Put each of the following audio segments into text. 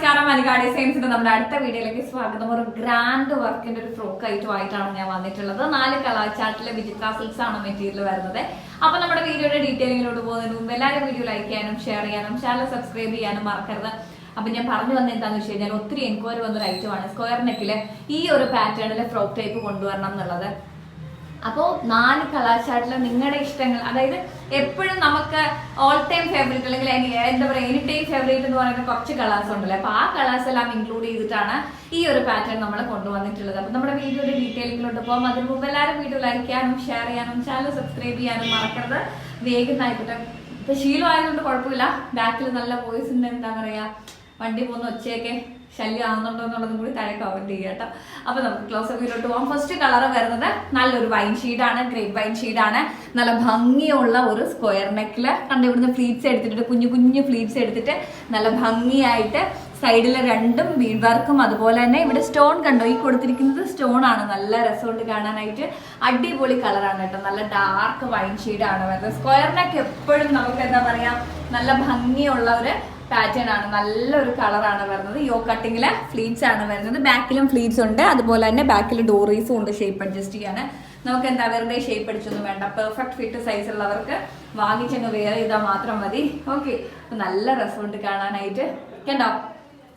നമസ്കാരം അലിഗാ സെയിൻസിന്റെ നമ്മുടെ അടുത്ത വീഡിയോയിലേക്ക് സ്വാഗതം. ഒരു ഗ്രാൻഡ് വർക്കിന്റെ ഒരു ഫ്രോക്ക് ഐറ്റം ആയിട്ടാണ് ഞാൻ വന്നിട്ടുള്ളത്. നാല് കളർ ചാർട്ടിലെ വിചിത്ര സിൽക്സ് ആണ് മെറ്റീരിയൽ വരുന്നത്. അപ്പൊ നമ്മുടെ വീഡിയോയുടെ ഡീറ്റെയിലിങ്ങിലോട്ട് പോകുന്നതിന് മുമ്പ് എല്ലാവരും വീഡിയോ ലൈക്ക് ചെയ്യാനും ഷെയർ ചെയ്യാനും ചാനൽ സബ്സ്ക്രൈബ് ചെയ്യാനും മറക്കരുത്. അപ്പൊ ഞാൻ പറഞ്ഞു വന്ന എന്താണെന്ന് വെച്ച് കഴിഞ്ഞാൽ ഒത്തിരി എൻക്വയറി വന്നൊരു ഐറ്റമാണ് സ്ക്വയർ നെക്കിൽ ഈ ഒരു പാറ്റേണിലെ ഫ്രോക്ക് ടൈപ്പ് കൊണ്ടുവരണം എന്നുള്ളത്. അപ്പോൾ നാല് കലാശാട്ടിൽ നിങ്ങളുടെ ഇഷ്ടങ്ങൾ അതായത് എപ്പോഴും നമുക്ക് ഓൾ ടൈം ഫേവറേറ്റ് അല്ലെങ്കിൽ എന്താ പറയുക എനി ടൈം ഫേവറേറ്റ് എന്ന് പറയുന്ന കുറച്ച് കളേഴ്സ് ഉണ്ടല്ലോ. അപ്പോൾ ആ കളേഴ്സ് എല്ലാം ഇൻക്ലൂഡ് ചെയ്തിട്ടാണ് ഈ ഒരു പാറ്റേൺ നമ്മൾ കൊണ്ടുവന്നിട്ടുള്ളത്. അപ്പോൾ നമ്മുടെ വീഡിയോയുടെ ഡീറ്റെയിലിങ്ങിലോട്ട് പോകും. അതിന് മുമ്പ് എല്ലാവരും വീഡിയോ ലൈക്ക് ചെയ്യാനും ഷെയർ ചെയ്യാനും ചാനൽ സബ്സ്ക്രൈബ് ചെയ്യാനും മറക്കരുത്. വേഗം ആയിക്കോട്ടെ ഇപ്പൊ ശീലമായതുകൊണ്ട് കുഴപ്പമില്ല. ബാക്കിൽ നല്ല വോയിസ് ഉണ്ട്. എന്താ പറയാ? വണ്ടി പോകുന്ന ഒച്ചയൊക്കെ ശല്യം ആകുന്നുണ്ടോ എന്നുള്ളതും കൂടി താഴെ കമന്റ് ചെയ്യുക കേട്ടോ. അപ്പൊ നമുക്ക് ക്ലോസ് വീട്ടിലോട്ട് പോകാം ഫസ്റ്റ് കളർ വരുന്നത് നല്ലൊരു വൈൻ ഷീഡാണ് ഗ്രേപ്പ് വൈൻ ഷീഡാണ് നല്ല ഭംഗിയുള്ള ഒരു സ്ക്വയർ നെക്കിൽ കണ്ട് ഫ്ലീറ്റ്സ് എടുത്തിട്ട് കുഞ്ഞു കുഞ്ഞു ഫ്ലീറ്റ്സ് എടുത്തിട്ട് നല്ല ഭംഗിയായിട്ട് സൈഡിൽ രണ്ടും ബീഡ് വർക്കും അതുപോലെ തന്നെ ഇവിടെ സ്റ്റോൺ കണ്ടോ? ഈ കൊടുത്തിരിക്കുന്നത് സ്റ്റോൺ ആണ്. നല്ല രസമുണ്ട് കാണാനായിട്ട്. അടിപൊളി കളറാണ് കേട്ടോ. നല്ല ഡാർക്ക് വൈൻ ഷെയ്ഡാണ് വരുന്നത്. സ്ക്വയറിനൊക്കെ നെക്ക് എപ്പോഴും നമുക്ക് എന്താ പറയാ നല്ല ഭംഗിയുള്ള ഒരു പാറ്റേൺ ആണ്. നല്ലൊരു കളറാണ് വരുന്നത്. യോ കട്ടിങ്ങിൽ ഫ്ലീറ്റ്സ് ആണ് വരുന്നത്. ബാക്കിലും ഫ്ലീറ്റ്സ് ഉണ്ട്. അതുപോലെ തന്നെ ബാക്കിൽ ഡോറീസും ഉണ്ട്. ഷേപ്പ് അഡ്ജസ്റ്റ് ചെയ്യാൻ നമുക്ക് എന്താ വെറുതെ ഷേപ്പ് അടിച്ചൊന്നും വേണ്ട. പെർഫെക്റ്റ് ഫിറ്റ് സൈസ് ഉള്ളവർക്ക് വാങ്ങിച്ചങ്ങ് വേറെ ചെയ്താൽ മാത്രം മതി. ഓക്കെ നല്ല രസമുണ്ട് കാണാനായിട്ട്. കണ്ടോ?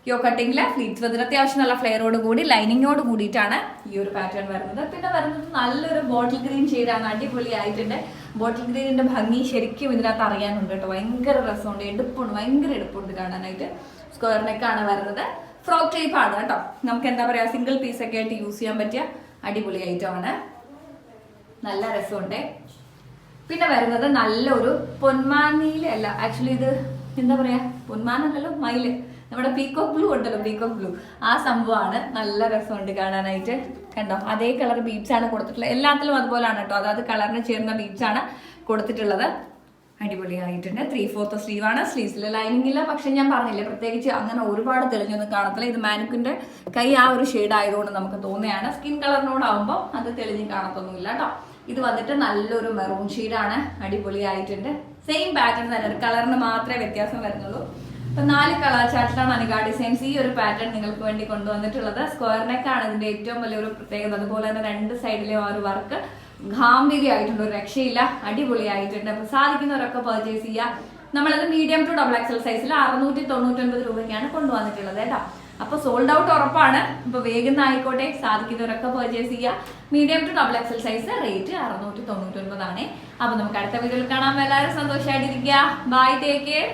യോ കട്ടിങ്ങിൽ ഫ്ലീറ്റ്സ് വന്നിട്ട് അത്യാവശ്യം നല്ല ഫ്ലെയറോട് കൂടി ലൈനിങ്ങോട് കൂടിയിട്ടാണ് ഈ ഒരു പാറ്റേൺ വരുന്നത്. പിന്നെ വരുന്നത് നല്ലൊരു ബോട്ടിൽ ഗ്രീൻ ഷെയ്ഡാണ് അടിപൊളിയായിട്ടുണ്ട്. ബോട്ടിൽ ഗ്രീനിന്റെ ഭംഗി ശരിക്കും ഇതിനകത്ത് അറിയാനുണ്ട് കേട്ടോ. ഭയങ്കര രസമുണ്ട്. എടുപ്പുണ്ട് ഭയങ്കര എടുപ്പുണ്ട് കാണാനായിട്ട്. സ്ക്വയർ നെക്കാണ് വരുന്നത്. ഫ്രോക്ക് ടൈപ്പ് ആണ് കേട്ടോ. നമുക്ക് എന്താ പറയാ സിംഗിൾ പീസ് ഒക്കെ ആയിട്ട് യൂസ് ചെയ്യാൻ പറ്റിയ അടിപൊളി ഐറ്റമാണ് നല്ല രസമുണ്ട്. പിന്നെ വരുന്നത് നല്ലൊരു പൊന്മാനിയിലല്ല ആക്ച്വലി ഇത് എന്താ പറയാ? പൊന്മാനല്ലല്ലോ മയിൽ നമ്മുടെ പീക്കോക്ക് ബ്ലൂ ഉണ്ടല്ലോ പീക്കോക്ക് ബ്ലൂ ആ സംഭവമാണ് നല്ല രസമുണ്ട് കാണാനായിട്ട്. കണ്ടോ? അതേ കളർ ബീഡ്സ് ആണ് കൊടുത്തിട്ടുള്ളത്. എല്ലാത്തിലും അതുപോലെയാണ് കേട്ടോ. അതായത് കളറിന് ചേർന്ന ബീഡ്സ് ആണ് കൊടുത്തിട്ടുള്ളത്. അടിപൊളിയായിട്ടുണ്ട്. ത്രീ ഫോർത്ത് സ്ലീവ് ആണ്. സ്ലീവ്സിൽ ലൈനിങ് ഇല്ല. പക്ഷെ ഞാൻ പറഞ്ഞില്ലേ പ്രത്യേകിച്ച് അങ്ങനെ ഒരുപാട് തെളിഞ്ഞൊന്നും കാണത്തില്ല. ഇത് മാനിക്കിന്റെ കൈ ആ ഒരു ഷെയ്ഡ് ആയതുകൊണ്ട് നമുക്ക് തോന്നുകയാണ്. സ്കിൻ കളറിനോടാവുമ്പോൾ അത് തെളിഞ്ഞ് കാണത്തൊന്നുമില്ല കേട്ടോ. ഇത് വന്നിട്ട് നല്ലൊരു മെറൂൺ ഷെയ്ഡാണ് അടിപൊളിയായിട്ടുണ്ട്. സെയിം പാറ്റേൺ തന്നെ. കളറിന് മാത്രമേ വ്യത്യാസം വരുന്നുള്ളൂ. അപ്പൊ നാല് ചാർട്ടിലാണ് അനിക ഡിസൈൻസ് ഈ ഒരു പാറ്റേൺ നിങ്ങൾക്ക് വേണ്ടി കൊണ്ടുവന്നിട്ടുള്ളത്. സ്ക്വയർ നെക്ക് ആണ് ഇതിന്റെ ഏറ്റവും വലിയൊരു പ്രത്യേകത. അതുപോലെ തന്നെ രണ്ട് സൈഡിലെ ആ ഒരു വർക്ക് ഗാംഭീര്യമായിട്ടുണ്ട് ഒരു രക്ഷയില്ല അടിപൊളിയായിട്ടുണ്ട്. അപ്പൊ സാധിക്കുന്നവരൊക്കെ പർച്ചേസ് ചെയ്യുക. നമ്മളത് മീഡിയം ടു ഡബിൾ എക്സൽ സൈസിൽ അറുന്നൂറ്റി തൊണ്ണൂറ്റൊൻപത് രൂപയ്ക്കാണ് കൊണ്ടുവന്നിട്ടുള്ളത് കേട്ടോ. അപ്പൊ സോൾഡ് ഔട്ട് ഉറപ്പാണ്. ഇപ്പൊ വേഗം ആയിക്കോട്ടെ സാധിക്കുന്നവരൊക്കെ പർച്ചേസ് ചെയ്യുക. Medium to double XL size rate അറുന്നൂറ്റി തൊണ്ണൂറ്റൊൻപതാണ് അപ്പൊ നമുക്ക് അടുത്ത വീഡിയോയിൽ കാണാം. എല്ലാവരും സന്തോഷമായിട്ടിരിക്കുക ബൈ ടേക്ക് കെയർ